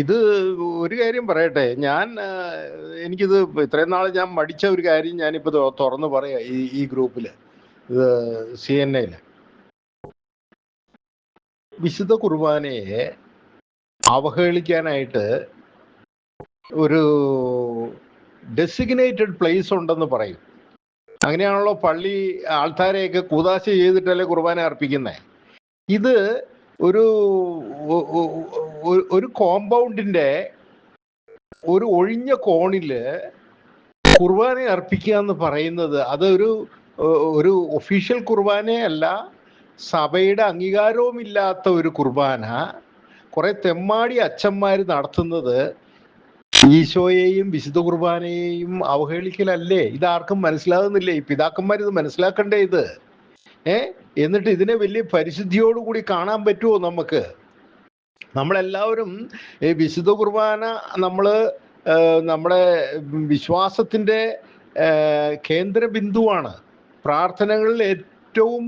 ഇത് ഒരു കാര്യം പറയട്ടെ. ഞാൻ എനിക്കിത് ഇത്രയും നാൾ ഞാൻ മടിച്ച ഒരു കാര്യം ഞാനിപ്പോൾ തുറന്നു പറയാ ഈ ഈ ഗ്രൂപ്പിൽ സി എൻ എയിൽ വിശുദ്ധ കുർബാനയെ അവഹേളിക്കാനായിട്ട് ഒരു ഡെസിഗ്നേറ്റഡ് പ്ലേസ് ഉണ്ടെന്ന് പറയും. അങ്ങനെയാണല്ലോ പള്ളി ആൾക്കാരെയൊക്കെ കൂതാശ ചെയ്തിട്ടല്ലേ കുർബാന അർപ്പിക്കുന്നത് ഇത് ഒരു ഒരു കോമ്പൗണ്ടിന്റെ ഒരു ഒഴിഞ്ഞ കോണിൽ കുർബാന അർപ്പിക്കുക എന്ന് പറയുന്നത് അതൊരു ഒരു ഒഫീഷ്യൽ കുർബാനയല്ല സഭയുടെ അംഗീകാരവുമില്ലാത്ത ഒരു കുർബാന. കുറെ തെമ്മാടി അച്ഛന്മാർ നടത്തുന്നത് ഈശോയെയും വിശുദ്ധ കുർബാനയെയും അവഹേളിക്കലല്ലേ? ഇതാർക്കും മനസ്സിലാകുന്നില്ലേ? ഈ പിതാക്കന്മാർ ഇത് മനസ്സിലാക്കണ്ടേ ഇത്? ഏ? എന്നിട്ട് ഇതിനെ വലിയ പരിശുദ്ധിയോടുകൂടി കാണാൻ പറ്റുമോ നമുക്ക്? നമ്മളെല്ലാവരും ഈ വിശുദ്ധ കുർബാന നമ്മൾ നമ്മുടെ വിശ്വാസത്തിന്റെ കേന്ദ്ര ബിന്ദുവാണ് പ്രാർത്ഥനകളിൽ ഏറ്റവും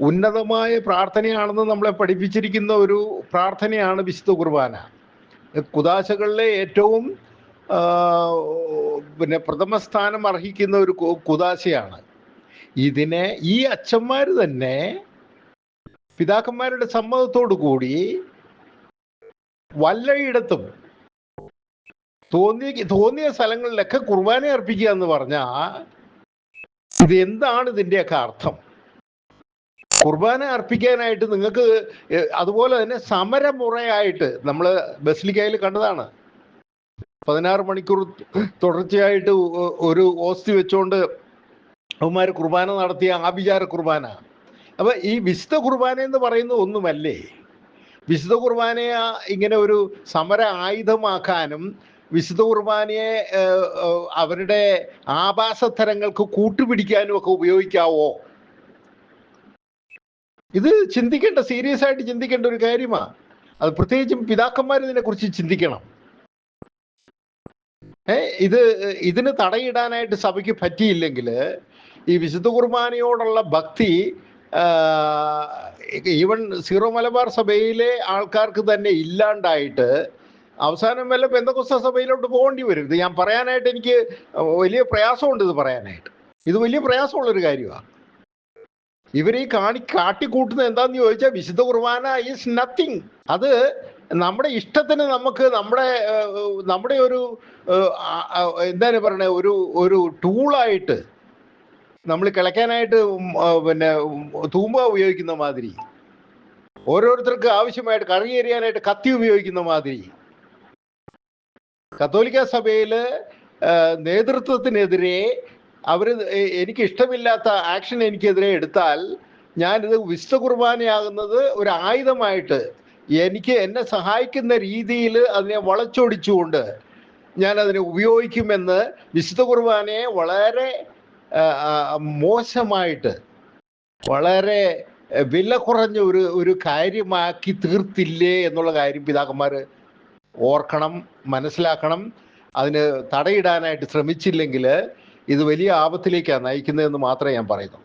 ഉന്നതമായ പ്രാർത്ഥനയാണെന്ന് നമ്മളെ പഠിപ്പിച്ചിരിക്കുന്ന ഒരു പ്രാർത്ഥനയാണ് വിശുദ്ധ കുർബാന. കുദാശകളിലെ ഏറ്റവും പിന്നെ പ്രഥമ സ്ഥാനം അർഹിക്കുന്ന ഒരു കുദാശയാണ്. ഇതിനെ ഈ അച്ഛന്മാർ തന്നെ പിതാക്കന്മാരുടെ സമ്മതത്തോടു കൂടി വല്ലയിടത്തും തോന്നിയ തോന്നിയ സ്ഥലങ്ങളിലൊക്കെ കുർബാന അർപ്പിക്കുക എന്ന് പറഞ്ഞാൽ ഇത് എന്താണ് ഇതിന്റെയൊക്കെ അർത്ഥം? കുർബാന അർപ്പിക്കാനായിട്ട് നിങ്ങൾക്ക് അതുപോലെ തന്നെ സമരമുറയായിട്ട് നമ്മൾ ബസ്ലിക്കയിൽ കണ്ടതാണ്. പതിനാറ് മണിക്കൂർ തുടർച്ചയായിട്ട് ഒരു ഓസ്തി വെച്ചുകൊണ്ട് അവന്മാർ കുർബാന നടത്തിയ ആഭിചാര കുർബാന. അപ്പൊ ഈ വിശുദ്ധ കുർബാന എന്ന് പറയുന്നത് ഒന്നുമല്ലേ? വിശുദ്ധ കുർബാനയെ ഇങ്ങനെ ഒരു സമര ആയുധമാക്കാനും വിശുദ്ധ കുർബാനയെ അവരുടെ ആഭാസത്തരങ്ങൾക്ക് കൂട്ടുപിടിക്കാനും ഒക്കെ ഉപയോഗിക്കാവോ? ഇത് ചിന്തിക്കേണ്ട സീരിയസ് ആയിട്ട് ചിന്തിക്കേണ്ട ഒരു കാര്യമാ. അത് പ്രത്യേകിച്ചും പിതാക്കന്മാർ ഇതിനെക്കുറിച്ച് ചിന്തിക്കണം. ഏ ഇത് ഇതിന് തടയിടാനായിട്ട് സഭയ്ക്ക് പറ്റിയില്ലെങ്കിൽ ഈ വിശുദ്ധ കുർബാനയോടുള്ള ഭക്തി ഈവൻ സീറോ മലബാർ സഭയിലെ ആൾക്കാർക്ക് തന്നെ ഇല്ലാണ്ടായിട്ട് അവസാനം വല്ല പെന്തക്കൊസ്ത സഭയിലോട്ട് പോകേണ്ടി വരും. ഇത് ഞാൻ പറയാനായിട്ട് എനിക്ക് വലിയ പ്രയാസമുണ്ട് ഇത് പറയാനായിട്ട്. ഇത് വലിയ പ്രയാസമുള്ളൊരു കാര്യമാണ് ഇവർ ഈ കാണി കാട്ടിക്കൂട്ടുന്നത് എന്താന്ന് ചോദിച്ചാൽ വിശുദ്ധ കുർബാന ഈസ് നത്തിങ് അത് നമ്മുടെ ഇഷ്ടത്തിന് നമുക്ക് നമ്മുടെ നമ്മുടെ ഒരു എന്താണ് പറയണേ ഒരു ഒരു ടൂളായിട്ട് നമ്മൾ കിളയ്ക്കാനായിട്ട് പിന്നെ തൂമ്പ ഉപയോഗിക്കുന്ന മാതിരി. ഓരോരുത്തർക്ക് ആവശ്യമായിട്ട് കറി കത്തി ഉപയോഗിക്കുന്ന മാതിരി. കത്തോലിക്ക സഭയിൽ നേതൃത്വത്തിനെതിരെ അവർ എനിക്ക് ഇഷ്ടമില്ലാത്ത ആക്ഷൻ എനിക്കെതിരെ എടുത്താൽ ഞാനിത് വിശുദ്ധ കുർബാനയാകുന്നത് ഒരു ആയുധമായിട്ട് എനിക്ക് എന്നെ സഹായിക്കുന്ന രീതിയിൽ അതിനെ വളച്ചൊടിച്ചുകൊണ്ട് ഞാൻ അതിനെ ഉപയോഗിക്കുമെന്ന് വിശുദ്ധ കുർബാനയെ വളരെ മോശമായിട്ട് വളരെ വില കുറഞ്ഞ ഒരു ഒരു കാര്യമാക്കി തീർത്തില്ലേ എന്നുള്ള കാര്യം പിതാക്കന്മാർ ഓർക്കണം മനസ്സിലാക്കണം. അതിന് തടയിടാനായിട്ട് ശ്രമിച്ചില്ലെങ്കിൽ ഇത് വലിയ ആപത്തിലേക്കാണ് നയിക്കുന്നതെന്ന് മാത്രമേ ഞാൻ പറയുന്നു